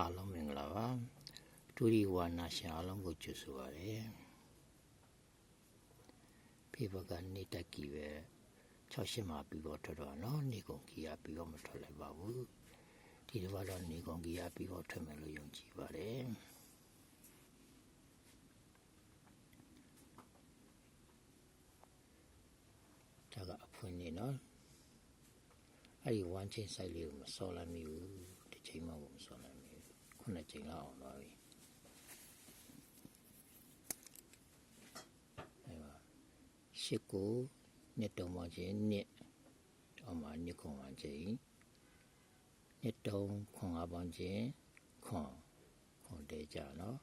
အားလုံးမင်္ဂလာပါဒူရီဝါနာရှင်အားလုံးကိုကြိုဆိုပါရစေဖေဘကနေတက်ကြီးပဲ68မှာပြီးတော့ထွက်တော့နော်နေကုန်ကြီးကပြီးတော့မထွက်လိုက်ပါဘူးဒီတစ်ပတ်တော့နေကုန်ကြီးကပြီးတော့ထွက်မယ်လို့ယုံကြည်ပါတယ်ဒါကအဖွင့်နေနော်အဲ့ဒီဝမ်းချင်းဆိုင်လေးကိုမစော်လိုက်မိဘူးတစ်ချိန်မှမစော်လိုက်မိဘူးခု နှစ်ချိန်လောက်အောင်သွားပြီအဲ့ပါရှစ်ကိုနှစ်တုံးမှချင်းနှစ်အမှနှစ်ခွန်မှချင်းနှစ်တုံးခွန်ငါးပေါင်းချင်းခွန်ခွန်တဲကြနော်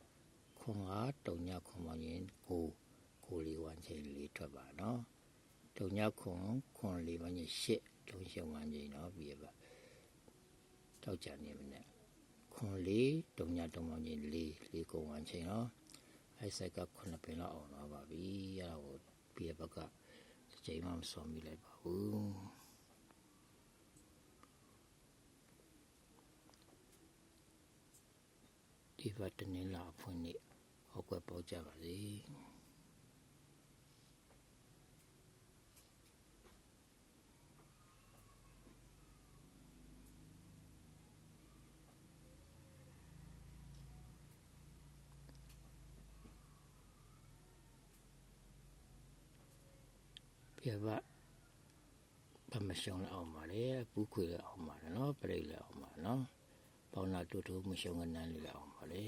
ခွန်ငါးတုံညခွန်မှချင်းကိုကိုလေးဝမ်းချင်းလေးထွက်ပါနော်တုံညခွန်ခွန်လေးပါညရှစ်တုံးရှုံမှန်ကြီးနော်ပြီးရပါတောက်ကြနေမနဲ့ ခွန်လေးတုံညတုံးမှန်ကြီးလေးလေးကုံဝမ်းချင်းနော်အဲ့ဆက်ကခုနှစ်ပင်လောက်အောင်တော့ပါပြီအဲ့ဒါကိုပြီးရဘက်ကတစ်ချိန်မှမစောမိလိုက်ပါဘူးဒီဘက်တနင်္လာဖွင့်နေဟောက်ွက်ပေါက်ကြပါစေ ပြဘပမရှုံလည်းအောင်ပါလေပူးခွေလည်းအောင်ပါနော်ပြိတ်လည်းအောင်ပါနော်ပေါင်းနာတူတူမရှုံကနန်းလည်းအောင်ပါလေ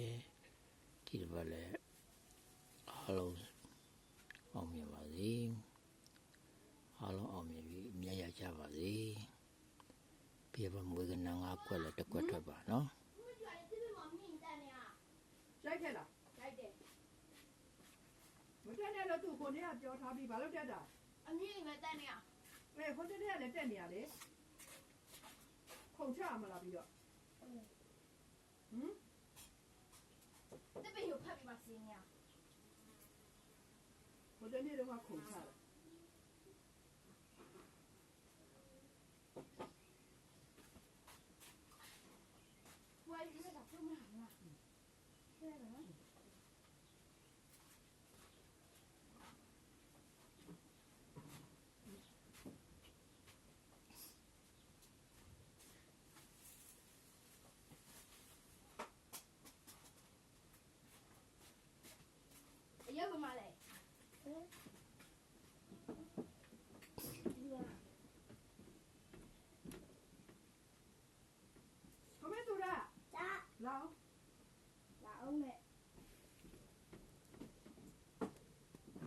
ဒီတစ်ပတ်လည်းအားလုံးအောင်မြင်ပါစေအားလုံးအောင်မြင်ပြီးအမြတ်ရကြပါစေပြဘမွေးကနန်းငါကွက်လည်းတစ်ကွက်ထွက်ပါနော်ရိုက်ခဲ့လားမတက်နဲ့လို့သူကိုနေကပြောထားပြီးဘာလို့တက်တာအ မြင့်ပဲတက်နေရအဲဟိုတက်တဲ့ကလည်းတက်နေရလေခုန်ချမလားပြီးတော့ဟမ်တက်ပင်ကိုဖတ်ပြီးမှစင်းနေရဟိုတက်နေတော့ခုန်ချတယ် ဝိုင်းရတာပြုံးလာလားဆဲလား အရောက်ပါမလဲဒီက ခမဲ